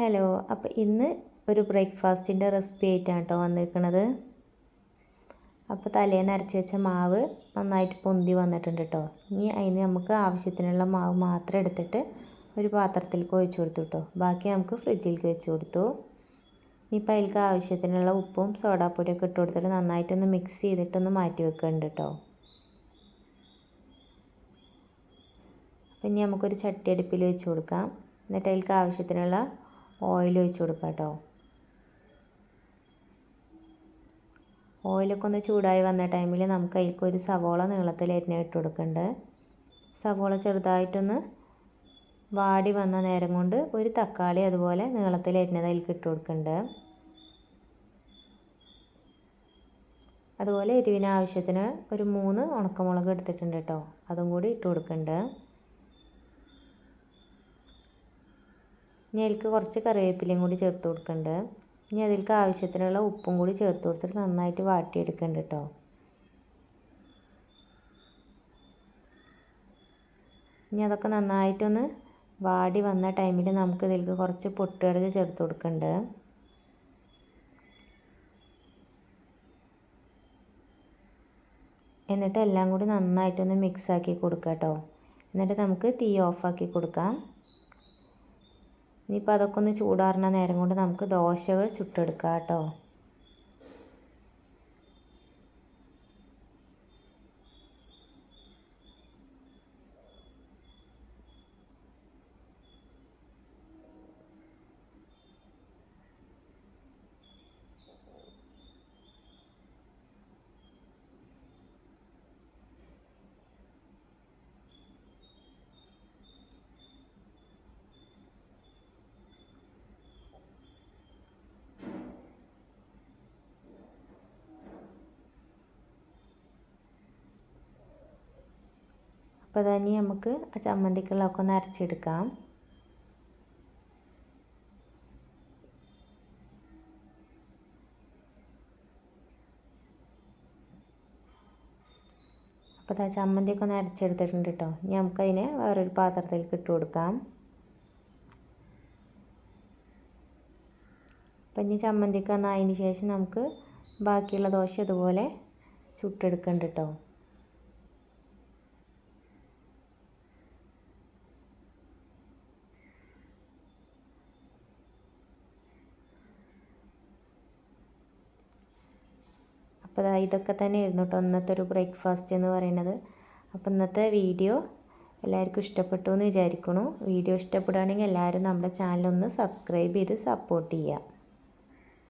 Hello അപ്പോൾ ഇന്ന് ഒരു ബ്രേക്ക്ഫാസ്റ്റിന്റെ റെസിപ്പി ആയിട്ടാണ് കേട്ടോ വന്നിരിക്കുന്നത് അപ്പോൾ തലേന്ന് അരച്ച് വെച്ച മാവ് നന്നായിട്ട് പൊന്തി വന്നിട്ടുണ്ട് കേട്ടോ ഇനി അതിന് നമുക്ക് ആവശ്യത്തിനുള്ള മാവ് മാത്രം എടുത്തിട്ട് ഒരു പാത്രത്തിലേക്ക് ഒഴിച്ചു കൊടുത്തു കേട്ടോ ബാക്കി നമുക്ക് ഫ്രിഡ്ജിലേക്ക് വെച്ച് കൊടുത്തു. ഇനിയിപ്പോൾ അതിലേക്ക് ആവശ്യത്തിനുള്ള ഉപ്പും സോഡാപ്പൊടിയൊക്കെ ഇട്ട് കൊടുത്തിട്ട് നന്നായിട്ടൊന്ന് മിക്സ് ചെയ്തിട്ടൊന്ന് മാറ്റി വെക്കുന്നുണ്ട് കേട്ടോ അപ്പം ഇനി നമുക്കൊരു ചട്ടി അടുപ്പിൽ വെച്ച് കൊടുക്കാം. എന്നിട്ട് അതിലേക്ക് ആവശ്യത്തിനുള്ള ഓയിൽ ഒഴിച്ച് കൊടുക്കുക കേട്ടോ. ഓയിലൊക്കെ ഒന്ന് ചൂടായി വന്ന ടൈമിൽ നമുക്ക് അതിലേക്ക് ഒരു സവോള നീളത്തിൽ എരിഞ്ഞ ഇട്ട് കൊടുക്കുന്നുണ്ട് സവോള ചെറുതായിട്ടൊന്ന് വാടി വന്ന നേരം കൊണ്ട് ഒരു തക്കാളി അതുപോലെ നീളത്തിൽ എരിഞ്ഞത് അതിലേക്ക് ഇട്ട് കൊടുക്കുന്നുണ്ട് അതുപോലെ എരിവിന് ആവശ്യത്തിന് ഒരു മൂന്ന് ഉണക്കമുളക് എടുത്തിട്ടുണ്ട് കേട്ടോ. അതും കൂടി ഇട്ട് കൊടുക്കുന്നുണ്ട് ഇനി അതിലേക്ക് കുറച്ച് കറിവേപ്പിലയും കൂടി ചേർത്ത് കൊടുക്കുന്നുണ്ട് ഇനി അതിലേക്ക് ആവശ്യത്തിനുള്ള ഉപ്പും കൂടി ചേർത്ത് കൊടുത്തിട്ട് നന്നായിട്ട് വാട്ടിയെടുക്കുന്നുണ്ട് കേട്ടോ ഇനി അതൊക്കെ നന്നായിട്ടൊന്ന് വാടി വന്ന ടൈമിൽ നമുക്ക് ഇതിലേക്ക് കുറച്ച് പൊട്ടുകടല ചേർത്ത് കൊടുക്കുന്നുണ്ട് എന്നിട്ട് എല്ലാം കൂടി നന്നായിട്ടൊന്ന് മിക്സ് ആക്കി കൊടുക്കാം കേട്ടോ എന്നിട്ട് നമുക്ക് തീ ഓഫാക്കി കൊടുക്കാം. ഇനിയിപ്പോൾ അതൊക്കെ ഒന്ന് ചൂടാറുന്ന നേരം കൊണ്ട് നമുക്ക് ദോശകൾ ചുട്ടെടുക്കാം കേട്ടോ അപ്പോൾ തന്നെ നമുക്ക് ആ ചമ്മന്തിക്കുള്ളതൊക്കെ ഒന്ന് അരച്ചെടുക്കാം. അപ്പോൾ ആ ചമ്മന്തിയൊക്കെ ഒന്ന് അരച്ചെടുത്തിട്ടുണ്ട് കേട്ടോ. ഇനി നമുക്കതിനെ വേറൊരു പാത്രത്തിലേക്ക് ഇട്ട് കൊടുക്കാം. അപ്പം ഇനി ചമ്മന്തിക്ക് ശേഷം നമുക്ക് ബാക്കിയുള്ള ദോശ ഇതുപോലെ ചുട്ടെടുക്കുന്നുണ്ട് കേട്ടോ. അപ്പോൾ ഇതൊക്കെ തന്നെയായിരുന്നു കേട്ടോ ഇന്നത്തെ ഒരു ബ്രേക്ക്ഫാസ്റ്റ് എന്ന് പറയുന്നത്. അപ്പോൾ ഇന്നത്തെ വീഡിയോ എല്ലാവർക്കും ഇഷ്ടപ്പെട്ടു എന്ന് വിചാരിക്കുന്നു. വീഡിയോ ഇഷ്ടപ്പെടുകയാണെങ്കിൽ എല്ലാവരും നമ്മുടെ ചാനലൊന്ന് സബ്സ്ക്രൈബ് ചെയ്ത് സപ്പോർട്ട് ചെയ്യുക.